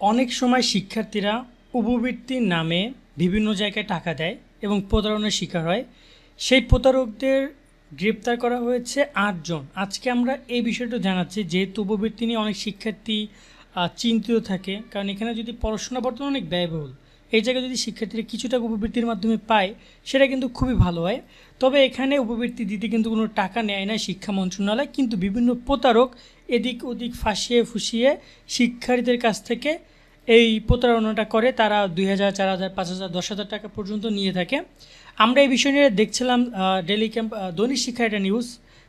অনেক সময় শিক্ষার্থীরা উপবৃত্তির নামে বিভিন্ন জায়গায় টাকা দেয় এবং প্রতারণার শিকার হয়। সেই প্রতারকদের গ্রেপ্তার করা হয়েছে আটজন আজকে আমরা এই বিষয়টা জানাচ্ছি, যেহেতু উপবৃত্তি নিয়ে অনেক শিক্ষার্থী চিন্তিত থাকে, কারণ এখানে যদি পড়াশোনা বর্তমানে অনেক ব্যয়বহুল। এই জায়গায় যদি শিক্ষার্থীরা কিছুটা উপবৃত্তির মাধ্যমে পায়, সেটা কিন্তু খুবই ভালো হয়। তবে এখানে উপবৃত্তি দিতে কিন্তু কোনো টাকা নেয় না শিক্ষা মন্ত্রণালয়, কিন্তু বিভিন্ন প্রতারক এদিক ওদিক ফাঁসিয়ে ফুসিয়ে শিক্ষার্থীদের কাছ থেকে এই প্রতারণাটা করে। তারা দুই হাজার, চার হাজার, পাঁচ হাজার, দশ হাজার টাকা পর্যন্ত নিয়ে থাকে। আমরা এই বিষয় নিয়ে দেখছিলাম ডেলি ক্যাম্প দৈনিক শিক্ষা একটা নিউজ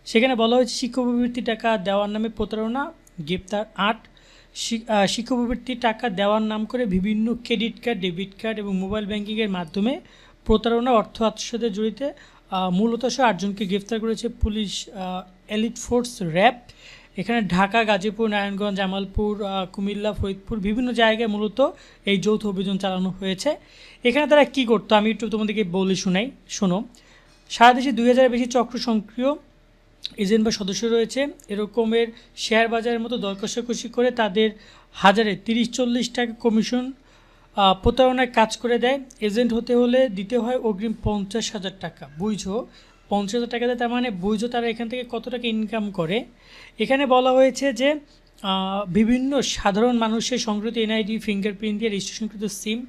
সেখানে বলা হয়েছে শিক্ষাবৃত্তি টাকা দেওয়ার নামে প্রতারণা, গ্রেপ্তার আট। শিক্ষাবৃত্তি টাকা দেওয়ার নাম করে বিভিন্ন ক্রেডিট কার্ড, ডেবিট কার্ড এবং মোবাইল ব্যাংকিংয়ের মাধ্যমে প্রতারণা অর্থ আত্মসাতে জড়িত মূলত সহ আটজনকে গ্রেফতার করেছে পুলিশ এলিট ফোর্স র্যাব এখানে ঢাকা, গাজীপুর, নারায়ণগঞ্জ, জামালপুর কুমিল্লা, ফরিদপুর বিভিন্ন জায়গায় মূলত এই যৌথ অভিযান চালানো হয়েছে। এখানে তারা কি করতো? আমি একটু তোমাদেরকে বলে শোনাই, শোনো। সারা দেশে দুই হাজারের বেশি চক্র সক্রিয় এজেন্ট বা সদস্য রয়েছে, এরকমের শেয়ার বাজারের মতো দর কষাকষি করে তাদের হাজারে তিরিশ চল্লিশ টাকা কমিশন প্রতারণায় কাজ করে দেয়। এজেন্ট হতে হলে দিতে হয় অগ্রিম পঞ্চাশ হাজার টাকা। বুঝো? পঞ্চাশ হাজার টাকা দেয় তার মানে বুঝো তারা এখান থেকে কত টাকা ইনকাম করে। এখানে বলা হয়েছে যে বিভিন্ন সাধারণ মানুষের সংগ্রহিত এনআইডি ফিঙ্গারপ্রিন্ট দিয়ে রেজিস্ট্রেশনকৃত সিম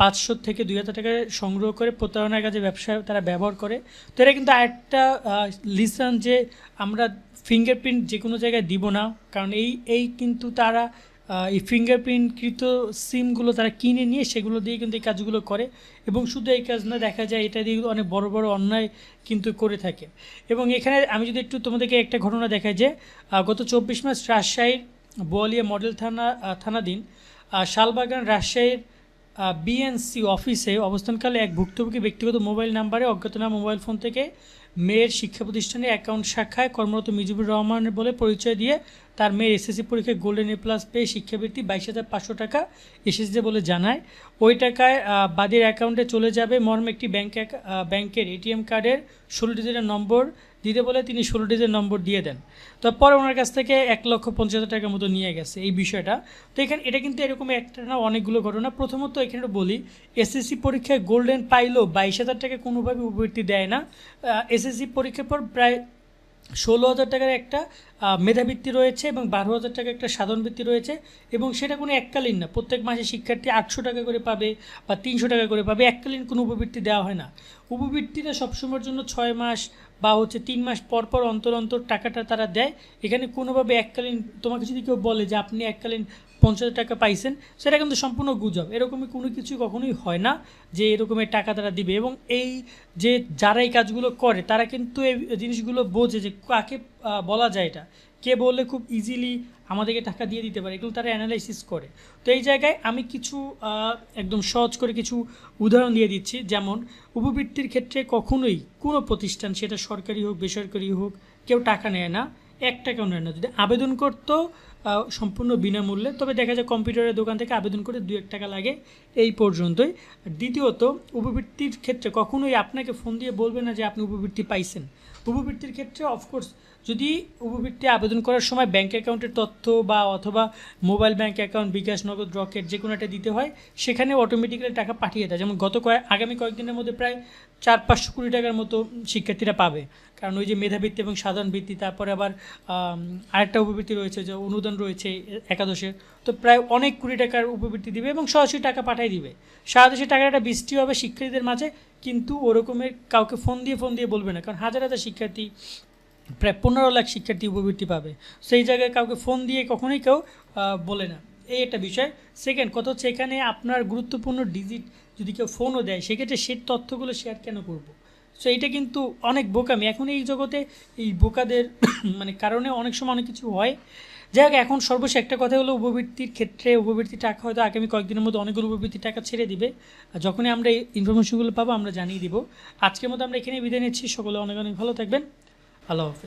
পাঁচশো থেকে দুই হাজার টাকা সংগ্রহ করে প্রতারণার কাজে ব্যবসায় তারা ব্যবহার করে। তো এটা কিন্তু আরেকটা লিসন যে আমরা ফিঙ্গারপ্রিন্ট যে কোনো জায়গায় দিব না। কারণ এই এই কিন্তু তারা এই ফিঙ্গারপ্রিন্টকৃত সিমগুলো তারা কিনে নিয়ে সেগুলো দিয়ে কিন্তু এই কাজগুলো করে। এবং শুধু এই কাজ না, দেখা যায় এটা দিয়ে অনেক বড় বড় অন্যায় কিন্তু করে থাকে। এবং এখানে আমি যদি একটু তোমাদেরকে একটা ঘটনা দেখাই যে গত চব্বিশ মাস রাজশাহীর বোয়ালিয়া মডেল থানা থানাধীন শালবাগান রাজশাহীর বিএনসি অফিসে অবস্থানকালে এক ভুক্তভোগী ব্যক্তিগত মোবাইল নাম্বারে অজ্ঞাতনামা মোবাইল ফোন থেকে মেয়ের শিক্ষা প্রতিষ্ঠানে অ্যাকাউন্ট শাখায় কর্মরত মিজিবুর রহমান বলে পরিচয় দিয়ে তার মেয়ের এসএসসি পরীক্ষায় গোল্ডেন এ প্লাস পেয়ে শিক্ষাবৃত্তি বাইশ হাজার পাঁচশো টাকা এসেছে বলে জানায়। ওই টাকায় বাদীর অ্যাকাউন্টে চলে যাবে মর্মে একটি ব্যাংক অ্যাকা- ব্যাংকের এটিএম কার্ডের ষোলো ডিজিটের নম্বর। দিতে বলে তিনি ষোলো ডিজিটের নম্বর দিয়ে দেন। তারপর ওনার কাছ থেকে এক লক্ষ পঞ্চাশ হাজার টাকার মতো নিয়ে গেছে এই বিষয়টা। তো এখানে, এটা কিন্তু এরকম একটা না অনেকগুলো ঘটনা। প্রথমত এখানে বলি, এসএসসি পরীক্ষায় গোল্ডেন পাইলেও বাইশ হাজার টাকা কোনোভাবে উপবৃত্তি দেয় না। এসএসসি পরীক্ষার পর প্রায় ষোলো হাজার টাকার একটা মেধাবৃত্তি রয়েছে এবং বারো হাজার টাকার একটা সাধারণ বৃত্তি রয়েছে এবং সেটা কোনো এককালীন না। প্রত্যেক মাসে শিক্ষার্থী আটশো টাকা করে পাবে বা তিনশো টাকা করে পাবে। এককালীন কোনো উপবৃত্তি দেওয়া হয় না। উপবৃত্তিটা সবসময়ের জন্য ছয় মাস বা হচ্ছে তিন মাস পর পর অন্তর অন্তর টাকাটা তারা দেয়। এখানে কোনোভাবে এককালীন, তোমাকে যদি কেউ বলে যে আপনি এককালীন পঞ্চাশ টাকা পাইছেন, সেটা কিন্তু সম্পূর্ণ গুজব। এরকমই কোনো কিছু কখনোই হয় না যে এরকমের টাকা তারা দিবে। এবং এই যে যারা এই কাজগুলো করে, তারা কিন্তু এই জিনিসগুলো বোঝে যে কাকে বলা যায় এটা। কে বললে খুব ইজিলি আমাদেরকে টাকা দিয়ে দিতে পারে, এগুলো তারা অ্যানালাইসিস করে। তো এই জায়গায় আমি কিছু একদম সহজ করে কিছু উদাহরণ দিয়ে দিচ্ছি। যেমন, উপবৃত্তির ক্ষেত্রে কখনোই কোনো প্রতিষ্ঠান, সেটা সরকারি হোক, বেসরকারি হোক, কেউ টাকা নেয় না, এক টাকাও নেয় না। যদি আবেদন করতো সম্পূর্ণ বিনামূল্যে, তবে দেখা যায় কম্পিউটারের দোকান থেকে আবেদন করে দু এক টাকা লাগে এই পর্যন্তই। দ্বিতীয়ত, উপবৃত্তির ক্ষেত্রে কখনোই আপনাকে ফোন দিয়ে বলবে না যে আপনি উপবৃত্তি পাইছেন। উপবৃত্তির ক্ষেত্রে অফকোর্স যদি উপবৃত্তি আবেদন করার সময় ব্যাঙ্ক অ্যাকাউন্টের তথ্য বা অথবা মোবাইল ব্যাঙ্ক অ্যাকাউন্ট বিকাশ নগদ, রকেট যে কোনো একটা দিতে হয়, সেখানে অটোমেটিক্যালি টাকা পাঠিয়ে দেয়। যেমন গত কয়েক, আগামী কয়েকদিনের মধ্যে প্রায় চার পাঁচশো কোটি টাকার মতো শিক্ষার্থীরা পাবে। কারণ ওই যে মেধাবৃত্তি এবং সাধারণ বৃত্তি, তারপরে আবার আরেকটা উপবৃত্তি রয়েছে যে অনুদান রয়েছে একাদশের তো প্রায় অনেক কোটি টাকার উপবৃত্তি দিবে এবং সরাসরি টাকা পাঠাই দিবে। সারা দেশে টাকাটা বৃষ্টি হবে শিক্ষার্থীদের মাঝে, কিন্তু ওরকমের কাউকে ফোন দিয়ে ফোন দিয়ে বলবে না, কারণ হাজার হাজার শিক্ষার্থী, প্রায় পনেরো লাখ শিক্ষার্থী উপবৃত্তি পাবে। সেই জায়গায় কাউকে ফোন দিয়ে কখনোই কেউ বলে না। এই একটা বিষয়। সেকেন্ড কত হচ্ছে এখানে আপনার গুরুত্বপূর্ণ ডিজিট যদি কেউ ফোনও দেয়, সেক্ষেত্রে সে তথ্যগুলো শেয়ার কেন করব? সো এইটা কিন্তু অনেক বোকামি। এখন এই জগতে এই বোকাদের মানে কারণে অনেক সময় অনেক কিছু হয়। যাই হোক, এখন সর্বশেষ একটা কথা হলো উপবৃত্তির ক্ষেত্রে উপবৃত্তির টাকা হয়তো আগামী কয়েকদিনের মধ্যে অনেকগুলো উপবৃত্তির টাকা ছেড়ে দিবে। আর যখনই আমরা এই ইনফরমেশনগুলো পাবো, আমরা জানিয়ে দিব। আজকের মতো আমরা এখানে বিদায় নিচ্ছি। সকলে অনেক অনেক ভালো থাকবেন। আল্লাহ হাফেজ।